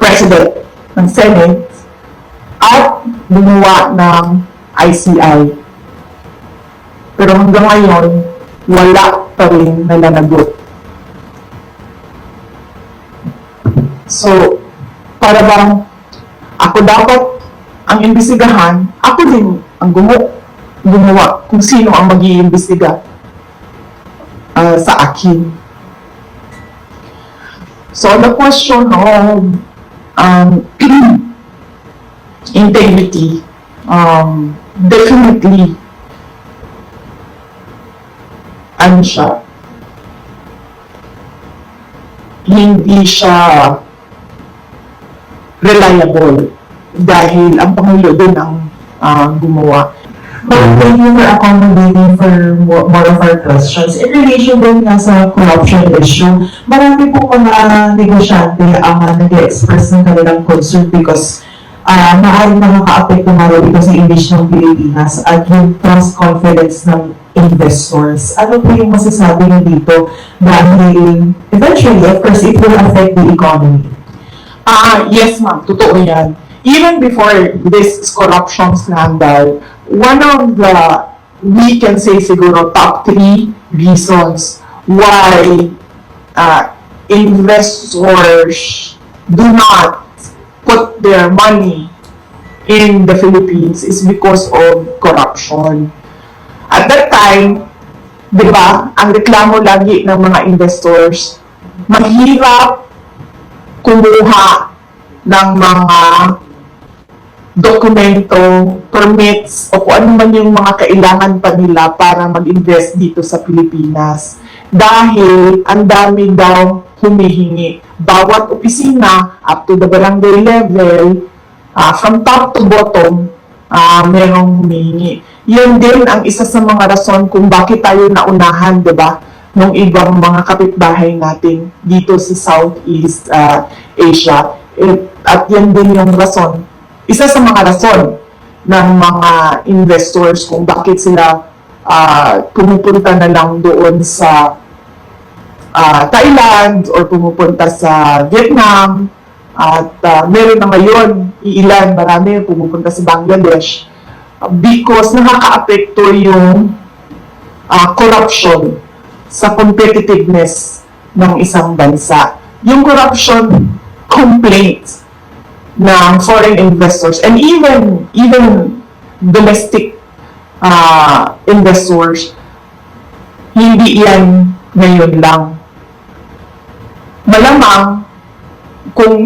president ng Senate at gumawa ng ICI. Pero hanggang ngayon, wala pa rin nalanagot. So, para bang ako dapat ang imbestigahan, ako din ang gumu gumawa kung sino ang mag iimbestiga ah, sa akin. So, the question of um, integrity, um, definitely, ano siya, hindi siya reliable dahil ang Pangulo din ang ah, gumawa. But thank you for accommodating for more, more of our questions. In relation din nga sa corruption issue, marami po mga negosyante ang uh, nag-express ng kanilang concern because uh, maaaring nakaka-apekto rin ito sa image ng Pilipinas at yung trust confidence ng investors. Ano po yung masasabi niyo dito dahil eventually, of course, it will affect the economy. Ah, yes ma'am, totoo yan. Even before this corruption scandal, one of the, we can say siguro, top three reasons why uh, investors do not put their money in the Philippines is because of corruption. At that time, di ba, ang reklamo lagi ng mga investors, mahirap kumuha ng mga dokumento, permits, o kung ano man yung mga kailangan pa nila para mag-invest dito sa Pilipinas. Dahil ang dami daw humihingi. Bawat opisina, up to the barangay level, ah, from top to bottom, ah merong humihingi. Yun din ang isa sa mga rason kung bakit tayo naunahan, di ba? ng ibang mga kapitbahay natin dito sa Southeast ah, Asia. At yan din yung rason, isa sa mga rason ng mga investors kung bakit sila ah, pumupunta na lang doon sa ah, Thailand or pumupunta sa Vietnam at ah, meron na ngayon iilan, marami pumupunta sa Bangladesh because nakakaapekto yung ah, corruption sa competitiveness ng isang bansa. Yung corruption complaints ng foreign investors and even even domestic uh, investors, hindi yan ngayon lang. Malamang kung